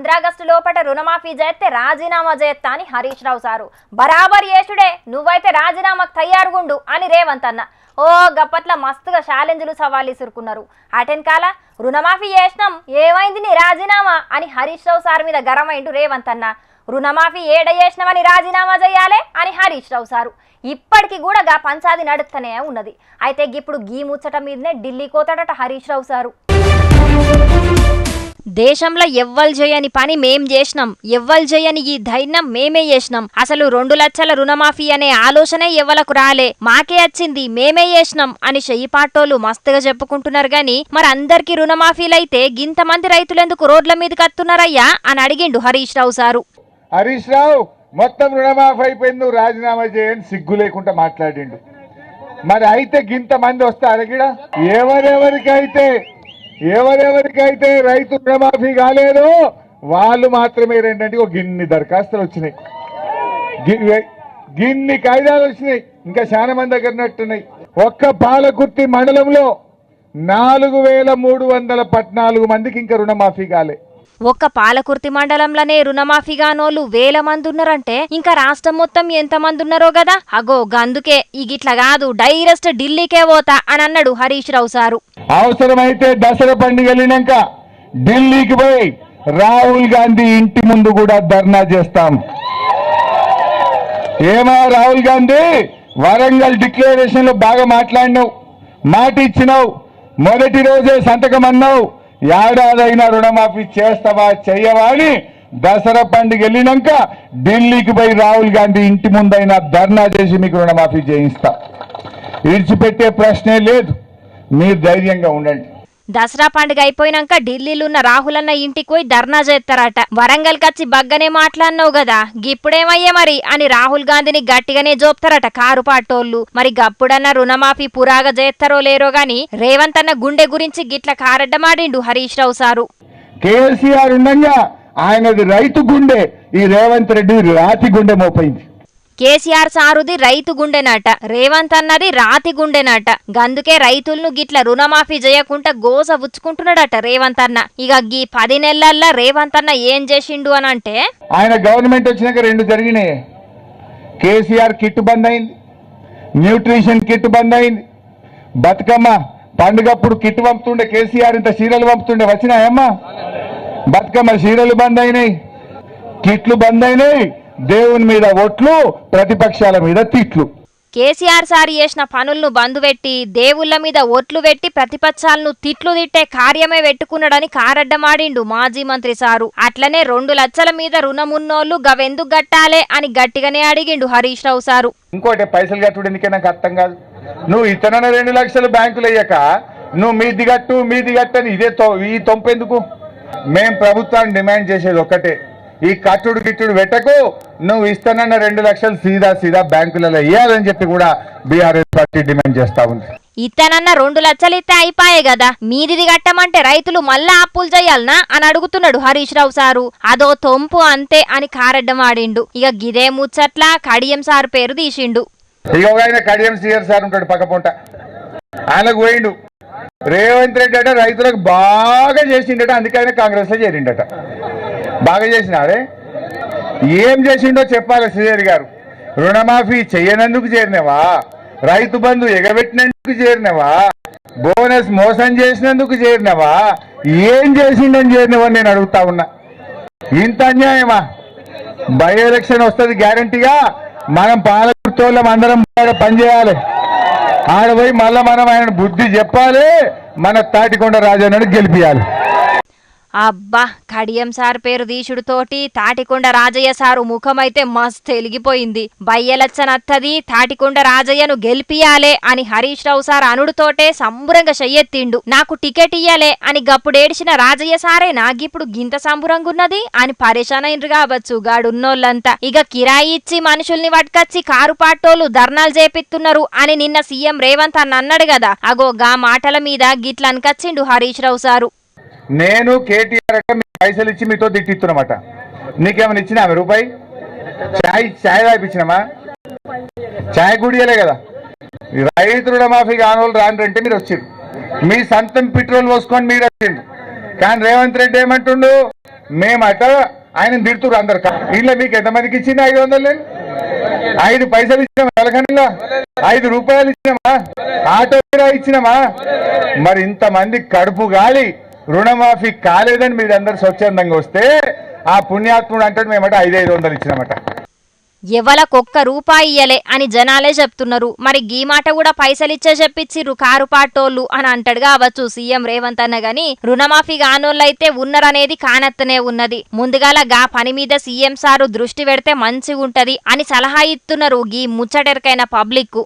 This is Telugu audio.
పంద్రాగస్టు లోపట రుణమాఫీ చేస్తే రాజీనామా చేస్తా అని హరీష్ రావు సారు. బరాబర్ యేసుడే నువ్వైతే రాజీనామాకు తయారుగుండు అని రేవంత్ అన్న. ఓ గప్పట్ల మస్తుగా ఛాలెంజ్లు సవాళ్ళు ఇసురుకున్నారు. అటెన్కాల రుణమాఫీ చేసినాం ఏమైంది నీ రాజీనామా అని హరీష్ రావు సార్ మీద గరమైండు రేవంత్ అన్న. రుణమాఫీ ఏడ చేసినామని రాజీనామా చేయాలే అని హరీష్ రావు సారు. ఇప్పటికి కూడా గా పంచాది నడుస్తూనే ఉన్నది. అయితే ఇప్పుడు గీ ముచ్చట మీదనే ఢిల్లీ కోతాడట హరీష్ రావు సారు. దేశంలో ఎవ్వలు చేయని పని మేం చేసినాం. ఎవ్వలు చేయని ఈ ధైర్యం మేమే చేసినాం. అసలు రెండు లక్షల రుణమాఫీ అనే ఆలోచనే ఎవ్వలకు రాలే. మాకే వచ్చింది మేమే చేసినాం అని చెయ్యిపాటోళ్ళు మస్తుగా చెప్పుకుంటున్నారు గాని మరి అందరికీ రుణమాఫీలైతే గింతమంది రైతులెందుకు రోడ్ల మీదకి వస్తున్నారయ్యా అని అడిగిండు హరీష్ రావు సారు. హరీష్ రావు మొత్తం రుణమాఫీ అయిపోయింది నువ్వు రాజీనామా చేయని సిగ్గు లేకుండా మాట్లాడిండు. మరి అయితే గింత మంది వస్తారు ఎవరెవరికైతే ఎవరెవరికైతే రైతు రుణమాఫీ కాలేదు వాళ్ళు మాత్రమే ఏంటంటే ఒక గిన్ని దరఖాస్తులు వచ్చినాయి. గిన్ని కాయిదాలు వచ్చినాయి. ఇంకా చాలా మంది దగ్గర ఉన్నట్టున్నాయి ఒక్క పాలకుర్తి మండలంలో నాలుగు వేల మూడు వందల పద్నాలుగు మందికి ఇంకా రుణమాఫీ కాలే. ఒక్క పాలకుర్తి మండలంలోనే రుణమాఫీగా గానోళ్ళు వేల మంది ఉన్నారంటే ఇంకా రాష్ట్రం మొత్తం ఎంత మంది ఉన్నారో కదా అగో గందుకే. ఈ కాదు డైరెక్ట్ ఢిల్లీకే పోతా అని అన్నాడు హరీష్ రావు సారు. అవసరమైతే దసరా పండుగ వెళ్ళినాక ఢిల్లీకి పోయి రాహుల్ గాంధీ ఇంటి ముందు కూడా ధర్నా చేస్తాం. ఏమా రాహుల్ గాంధీ? వరంగల్ డిక్లరేషన్లో బాగా మాట్లాడినావు. మాట ఇచ్చినావు మొదటి రోజే సంతకం అన్నావు ఏడాదైనా రుణమాఫీ చేస్తావా చెయ్యవా అని దసరా పండుగ వెళ్ళినాక ఢిల్లీకి పోయి రాహుల్ గాంధీ ఇంటి ముందైనా ధర్నా చేసి మీకు రుణమాఫీ చేయిస్తా. విడిచిపెట్టే ప్రశ్నే లేదు. మీరు ధైర్యంగా ఉండండి. దసరా పండుగ అయిపోయినాక ఢిల్లీలో ఉన్న రాహుల్ అన్న ఇంటికి పోయి ధర్నా చేస్తారట. వరంగల్ కచ్చి బగ్గనే మాట్లాడినావు కదా గిప్పుడేమయ్యే మరి? అని రాహుల్ గాంధీని గట్టిగానే జోపుతారట కారు పాటోళ్ళు. మరి గప్పుడన్న రుణమాఫీ పురాగా చేస్తారో లేరో గాని రేవంత్ అన్న గుండె గురించి గిట్ల కారడ్డమాడిండు హరీష్ రావు సారు. కేసీఆర్ ఉండగా ఆయనది రైతు గుండె ఈ రేవంత్ రెడ్డి రాతి గుండె మోపైంది. కేసీఆర్ సారుది రైతు గుండెనట రేవంత్ అన్నది రాతి గుండెనట. గందుకే రైతులను గిట్ల రుణమాఫీ చేయకుండా గోస ఉచ్చుకుంటున్నాడట రేవంత్ అన్న. ఇక గీ పది నెలల్లో రేవంత్ అన్న ఏం చేసిండు అని అంటే ఆయన గవర్నమెంట్ వచ్చినాక రెండు జరిగినాయి. కేసీఆర్ కిట్ బంద్ అయింది. న్యూట్రిషన్ కిట్ బంద్ అయింది. బతుకమ్మ పండుగప్పుడు కిట్ పంపుతుండే కేసీఆర్ ఇంత చీరలు పంపుతుండే వచ్చినాయమ్మా? బతుకమ్మ చీరలు బంద్ అయినాయి. కిట్లు బంద్ అయినాయి. దేవుని మీద ఒట్లు ప్రతిపక్షాల మీద తిట్లు. కేసీఆర్ సారి చేసిన పనులను బంధుపెట్టి దేవుళ్ళ మీద ఒట్లు పెట్టి ప్రతిపక్షాలను తిట్లు తిట్టే కార్యమే పెట్టుకున్నాడని కారడ్డమాడిండు మాజీ మంత్రి సారు. అట్లనే రెండు లక్షల మీద రుణమున్నోళ్ళు గవెందుకు గట్టాలే అని గట్టిగానే అడిగిండు హరీష్ రావు సారు. ఇంకోటి పైసలు కట్టుడు ఎందుకే నాకు అర్థం కాదు. నువ్వు ఇతనన్న రెండు లక్షలు బ్యాంకులు అయ్యాక నువ్వు మీది కట్టు మీది కట్టని ఇదే తొ ఈ తొంపెందుకు మేం ప్రభుత్వాన్ని డిమాండ్ చేసేది ఒక్కటే. ఈ కట్టుడు గిట్టుడు పెట్టకు. నువ్వు ఇస్తానన్న రెండు లక్షలు సీదా సీదా బ్యాంకులలో ఇవ్వాలని చెప్పి కూడా బీఆర్ఎస్ పార్టీ డిమాండ్ చేస్తా ఉంది. ఇత్తనన్న రెండు లక్షలు ఇస్తే అయిపాయే కదా మీదిది కట్టమంటే రైతులు మళ్ళా అప్పులు చేయాలనా అని అడుగుతున్నాడు హరీష్ రావు సారు. అదో తొంపు అంతే అని కారడ్డం ఆడిండు. ఇక గిదే ముచ్చట్ల కడియం సారు పేరు తీసిండు. ఇక ఆయన కడియం సీఆర్ సార్ ఉంటాడు పక్క పొంట. ఆయనకు పోయిండు. రేవంత్ రెడ్డి అంటే రైతులకు బాగా చేసిండట అందుకే ఆయన కాంగ్రెస్లో చేరిండట. బాగా చేసినాడే ఏం చేసిండో చెప్పాలి శ్రీహరి గారు. రుణమాఫీ చేయనందుకు చేరినవా? రైతు బంధు ఎగబెట్టినందుకు చేరినవా? బోనస్ మోసం చేసినందుకు చేరినవా? ఏం చేసిండని చేరినవా నేను అడుగుతా ఉన్నా. ఇంత అన్యాయమా? బై ఎలక్షన్ వస్తుంది గ్యారంటీగా? మనం పాలకుర్తోళ్ళం అందరం బాగా పనిచేయాలి ఆడ పోయి మళ్ళా మనం ఆయన బుద్ధి చెప్పాలి మన తాటికొండ రాజన్నను గెలిపియాలి. అబ్బా కడియం సార్ పేరు తీసుడుతోటి తాటికొండ రాజయ్య సారు ముఖమైతే మస్తు ఎలిగిపోయింది. బయ్యలచ్చనత్తది తాటికొండ రాజయ్యను గెలిపియాలే అని హరీష్ రావు సార్ అనుడుతోటే సంబురంగా చెయ్యెత్తిండు. నాకు టికెట్ ఇయ్యాలే అని గప్పుడేడిచిన రాజయ్య సారే నాగిప్పుడు గింత సంబురంగున్నది అని పరేషాన్ అయినరు కావచ్చు గాడున్నోళ్ళంతా. ఇక కిరాయి ఇచ్చి మనుషుల్ని పట్టుకొచ్చి కారు పాటోలు ధర్నాలు చేపిస్తున్నారు అని నిన్న సీఎం రేవంత్ అన్న అన్నాడు కదా అగో గా మాటల మీద గిట్లనకచ్చిండు హరీష్ రావు సారు. నేను కేటీఆర్ అంటే మీకు పైసలు ఇచ్చి మీతో తిట్టిస్తున్నమాట. నీకేమైనా ఇచ్చినా రూపాయి? చాయ్ చాయ్ తాగిపించినామా చాయ్ గుడియలే కదా. రైతు రుణమాఫీ కానోళ్ళు రాండ్రంటే మీరు వచ్చింది మీ సొంతం పెట్రోల్ పోసుకొని మీరు వచ్చిండు కానీ రేవంత్ రెడ్డి ఏమంటుండు? మేమట ఆయన తిడుతురు అందరు ఇంట్లో మీకు ఎంతమందికి ఇచ్చింది? ఐదు వందలు నేను? ఐదు పైసలు ఇచ్చినామా తెలకనిలా ఐదు రూపాయలు ఇచ్చినామా? ఆటో ఇచ్చినామా? మరి ఇంతమంది కడుపు గాలి. రుణమాఫీ కాలేదని మీరు అందరు స్వచ్ఛందంగా వస్తే ఆ పుణ్యాత్ముడు అంటే మేమట ఐదు ఐదు వందలు ఇచ్చినామట. ఎవలకొక్క రూపాయి ఇయ్యలే అని జనాలే చెప్తున్నారు. మరి గీ మాట కూడా పైసలిచ్చే చెప్పిచ్చిర్రు కారు పాటోళ్ళు అని అంటాడు కావచ్చు సీఎం రేవంత్ అన్న గాని. రుణమాఫీ కానోళ్ళైతే ఉన్నరనేది కానత్తనే ఉన్నది. ముందుగాల గా పని మీద సీఎం సారు దృష్టి పెడితే మంచిగుంటది అని సలహా ఇస్తున్నారు గీ ముచ్చటెరకైన పబ్లిక్